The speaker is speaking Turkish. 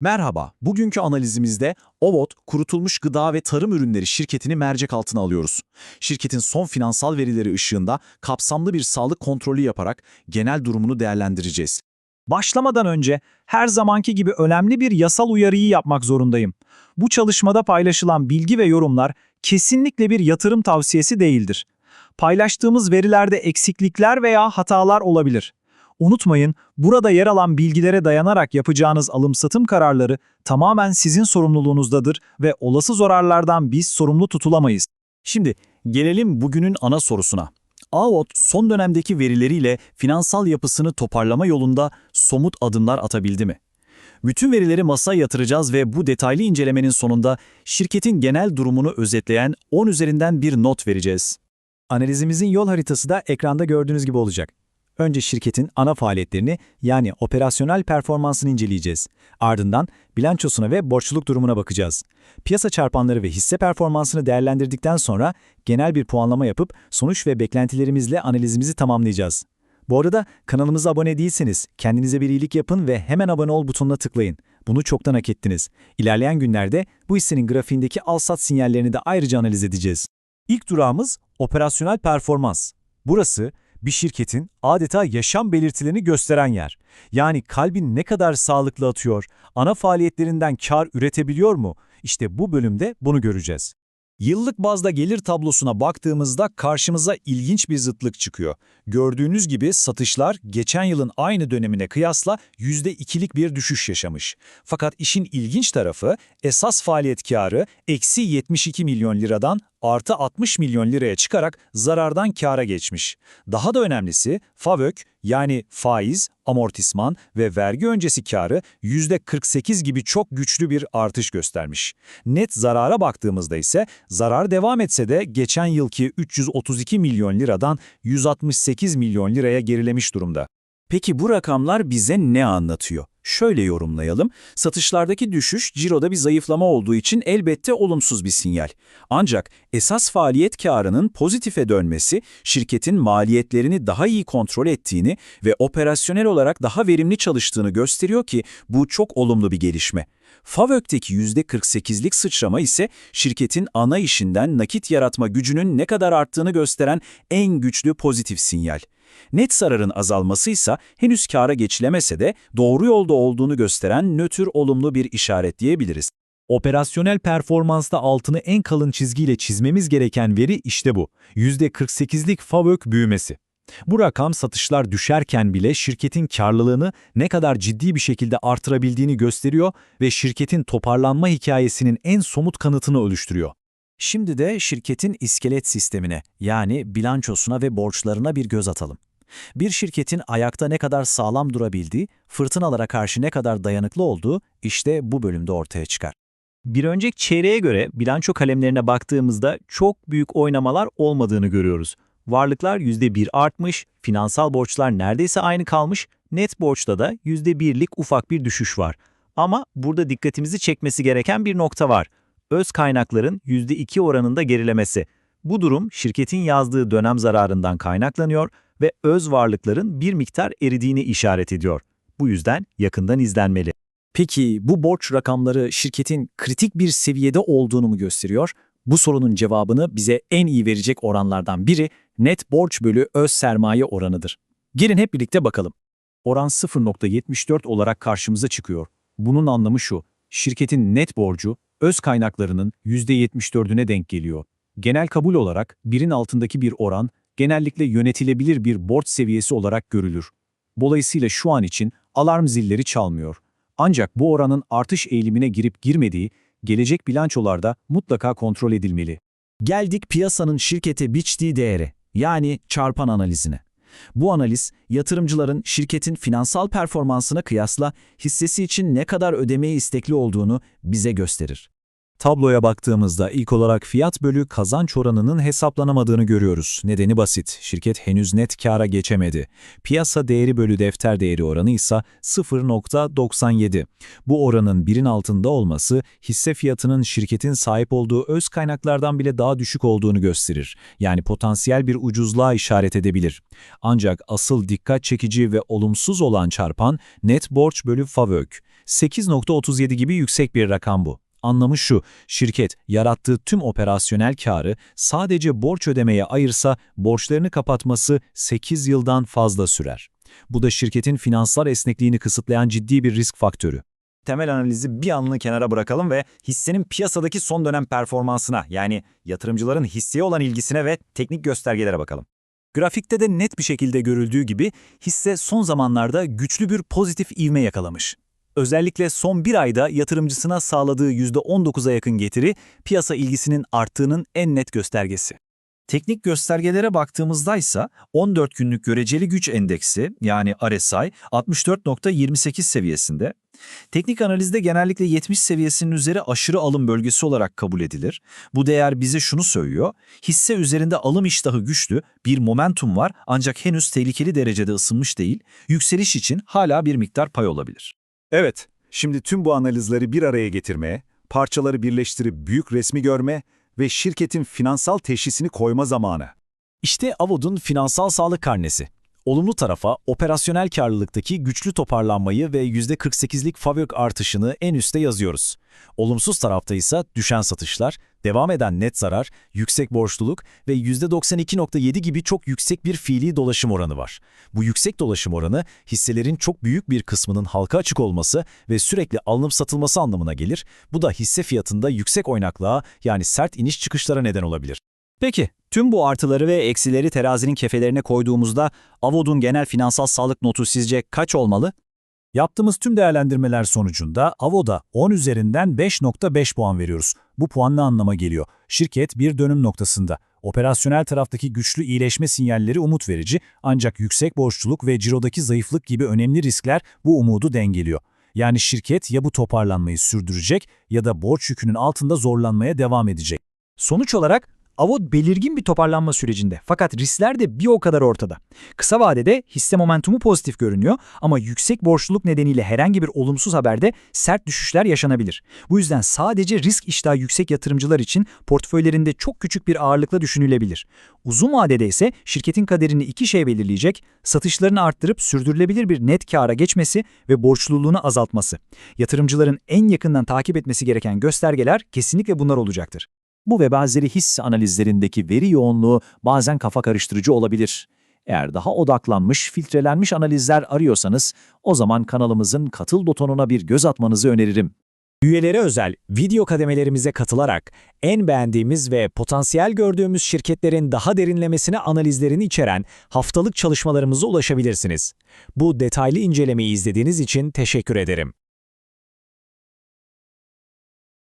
Merhaba, bugünkü analizimizde OVOT, kurutulmuş gıda ve tarım ürünleri şirketini mercek altına alıyoruz. Şirketin son finansal verileri ışığında kapsamlı bir sağlık kontrolü yaparak genel durumunu değerlendireceğiz. Başlamadan önce her zamanki gibi önemli bir yasal uyarıyı yapmak zorundayım. Bu çalışmada paylaşılan bilgi ve yorumlar kesinlikle bir yatırım tavsiyesi değildir. Paylaştığımız verilerde eksiklikler veya hatalar olabilir. Unutmayın, burada yer alan bilgilere dayanarak yapacağınız alım-satım kararları tamamen sizin sorumluluğunuzdadır ve olası zararlardan biz sorumlu tutulamayız. Şimdi gelelim bugünün ana sorusuna. AOT son dönemdeki verileriyle finansal yapısını toparlama yolunda somut adımlar atabildi mi? Bütün verileri masaya yatıracağız ve bu detaylı incelemenin sonunda şirketin genel durumunu özetleyen 10 üzerinden bir not vereceğiz. Analizimizin yol haritası da ekranda gördüğünüz gibi olacak. Önce şirketin ana faaliyetlerini yani operasyonel performansını inceleyeceğiz. Ardından bilançosuna ve borçluluk durumuna bakacağız. Piyasa çarpanları ve hisse performansını değerlendirdikten sonra genel bir puanlama yapıp sonuç ve beklentilerimizle analizimizi tamamlayacağız. Bu arada kanalımıza abone değilseniz kendinize bir iyilik yapın ve hemen abone ol butonuna tıklayın. Bunu çoktan hak ettiniz. İlerleyen günlerde bu hissenin grafiğindeki al-sat sinyallerini de ayrıca analiz edeceğiz. İlk durağımız operasyonel performans. Burası bir şirketin adeta yaşam belirtilerini gösteren yer. Yani kalbin ne kadar sağlıklı atıyor, ana faaliyetlerinden kar üretebiliyor mu? İşte bu bölümde bunu göreceğiz. Yıllık bazda gelir tablosuna baktığımızda karşımıza ilginç bir zıtlık çıkıyor. Gördüğünüz gibi satışlar geçen yılın aynı dönemine kıyasla %2'lik bir düşüş yaşamış. Fakat işin ilginç tarafı esas faaliyet karı eksi 72 milyon liradan artı 60 milyon liraya çıkarak zarardan kâra geçmiş. Daha da önemlisi FAVÖK yani faiz, amortisman ve vergi öncesi karı %48 gibi çok güçlü bir artış göstermiş. Net zarara baktığımızda ise zarar devam etse de geçen yılki 332 milyon liradan 168 milyon liraya gerilemiş durumda. Peki bu rakamlar bize ne anlatıyor? Şöyle yorumlayalım. Satışlardaki düşüş ciroda bir zayıflama olduğu için elbette olumsuz bir sinyal. Ancak esas faaliyet karının pozitife dönmesi şirketin maliyetlerini daha iyi kontrol ettiğini ve operasyonel olarak daha verimli çalıştığını gösteriyor ki bu çok olumlu bir gelişme. FAVÖK'teki %48'lik sıçrama ise şirketin ana işinden nakit yaratma gücünün ne kadar arttığını gösteren en güçlü pozitif sinyal. Net zararın azalması ise henüz kâra geçilemese de doğru yolda olduğunu gösteren nötr olumlu bir işaret diyebiliriz. Operasyonel performansta altını en kalın çizgiyle çizmemiz gereken veri işte bu. %48'lik FAVÖK büyümesi. Bu rakam satışlar düşerken bile şirketin karlılığını ne kadar ciddi bir şekilde artırabildiğini gösteriyor ve şirketin toparlanma hikayesinin en somut kanıtını oluşturuyor. Şimdi de şirketin iskelet sistemine yani bilançosuna ve borçlarına bir göz atalım. Bir şirketin ayakta ne kadar sağlam durabildiği, fırtınalara karşı ne kadar dayanıklı olduğu işte bu bölümde ortaya çıkar. Bir önceki çeyreğe göre bilanço kalemlerine baktığımızda çok büyük oynamalar olmadığını görüyoruz. Varlıklar %1 artmış, finansal borçlar neredeyse aynı kalmış, net borçta da %1'lik ufak bir düşüş var. Ama burada dikkatimizi çekmesi gereken bir nokta var. Öz kaynakların %2 oranında gerilemesi. Bu durum şirketin yazdığı dönem zararından kaynaklanıyor ve öz varlıkların bir miktar eridiğini işaret ediyor. Bu yüzden yakından izlenmeli. Peki bu borç rakamları şirketin kritik bir seviyede olduğunu mu gösteriyor? Bu sorunun cevabını bize en iyi verecek oranlardan biri net borç bölü öz sermaye oranıdır. Gelin hep birlikte bakalım. Oran 0.74 olarak karşımıza çıkıyor. Bunun anlamı şu, şirketin net borcu öz kaynaklarının %74'üne denk geliyor. Genel kabul olarak birin altındaki bir oran genellikle yönetilebilir bir borç seviyesi olarak görülür. Dolayısıyla şu an için alarm zilleri çalmıyor. Ancak bu oranın artış eğilimine girip girmediği gelecek bilançolarda mutlaka kontrol edilmeli. Geldik piyasanın şirkete biçtiği değere, yani çarpan analizine. Bu analiz, yatırımcıların şirketin finansal performansına kıyasla hissesi için ne kadar ödemeye istekli olduğunu bize gösterir. Tabloya baktığımızda ilk olarak fiyat bölü kazanç oranının hesaplanamadığını görüyoruz. Nedeni basit, şirket henüz net kâra geçemedi. Piyasa değeri bölü defter değeri oranı ise 0.97. Bu oranın birin altında olması, hisse fiyatının şirketin sahip olduğu öz kaynaklardan bile daha düşük olduğunu gösterir. Yani potansiyel bir ucuzluğa işaret edebilir. Ancak asıl dikkat çekici ve olumsuz olan çarpan net borç bölü FAVÖK. 8.37 gibi yüksek bir rakam bu. Anlamı şu, şirket yarattığı tüm operasyonel karı sadece borç ödemeye ayırsa borçlarını kapatması 8 yıldan fazla sürer. Bu da şirketin finansal esnekliğini kısıtlayan ciddi bir risk faktörü. Temel analizi bir anını kenara bırakalım ve hissenin piyasadaki son dönem performansına yani yatırımcıların hisseye olan ilgisine ve teknik göstergelere bakalım. Grafikte de net bir şekilde görüldüğü gibi hisse son zamanlarda güçlü bir pozitif ivme yakalamış. Özellikle son bir ayda yatırımcısına sağladığı %19'a yakın getiri piyasa ilgisinin arttığının en net göstergesi. Teknik göstergelere baktığımızda ise 14 günlük göreceli güç endeksi yani RSI 64.28 seviyesinde. Teknik analizde genellikle 70 seviyesinin üzeri aşırı alım bölgesi olarak kabul edilir. Bu değer bize şunu söylüyor. Hisse üzerinde alım iştahı güçlü, bir momentum var ancak henüz tehlikeli derecede ısınmış değil. Yükseliş için hala bir miktar pay olabilir. Evet, şimdi tüm bu analizleri bir araya getirmeye, parçaları birleştirip büyük resmi görme ve şirketin finansal teşhisini koyma zamanı. İşte Avod'un finansal sağlık karnesi. Olumlu tarafa operasyonel karlılıktaki güçlü toparlanmayı ve %48'lik FAVÖK artışını en üste yazıyoruz. Olumsuz tarafta ise düşen satışlar, devam eden net zarar, yüksek borçluluk ve %92.7 gibi çok yüksek bir fiili dolaşım oranı var. Bu yüksek dolaşım oranı hisselerin çok büyük bir kısmının halka açık olması ve sürekli alınıp satılması anlamına gelir. Bu da hisse fiyatında yüksek oynaklığa yani sert iniş çıkışlara neden olabilir. Peki, tüm bu artıları ve eksileri terazinin kefelerine koyduğumuzda Avod'un genel finansal sağlık notu sizce kaç olmalı? Yaptığımız tüm değerlendirmeler sonucunda Avoda 10 üzerinden 5.5 puan veriyoruz. Bu puan ne anlama geliyor? Şirket bir dönüm noktasında. Operasyonel taraftaki güçlü iyileşme sinyalleri umut verici ancak yüksek borçluluk ve cirodaki zayıflık gibi önemli riskler bu umudu dengeliyor. Yani şirket ya bu toparlanmayı sürdürecek ya da borç yükünün altında zorlanmaya devam edecek. Sonuç olarak Avod belirgin bir toparlanma sürecinde fakat riskler de bir o kadar ortada. Kısa vadede hisse momentumu pozitif görünüyor ama yüksek borçluluk nedeniyle herhangi bir olumsuz haberde sert düşüşler yaşanabilir. Bu yüzden sadece risk iştahı yüksek yatırımcılar için portföylerinde çok küçük bir ağırlıkla düşünülebilir. Uzun vadede ise şirketin kaderini iki şey belirleyecek, satışlarını arttırıp sürdürülebilir bir net kâra geçmesi ve borçluluğunu azaltması. Yatırımcıların en yakından takip etmesi gereken göstergeler kesinlikle bunlar olacaktır. Bu ve benzeri hisse analizlerindeki veri yoğunluğu bazen kafa karıştırıcı olabilir. Eğer daha odaklanmış, filtrelenmiş analizler arıyorsanız o zaman kanalımızın katıl butonuna bir göz atmanızı öneririm. Üyelere özel video kademelerimize katılarak en beğendiğimiz ve potansiyel gördüğümüz şirketlerin daha derinlemesine analizlerini içeren haftalık çalışmalarımıza ulaşabilirsiniz. Bu detaylı incelemeyi izlediğiniz için teşekkür ederim.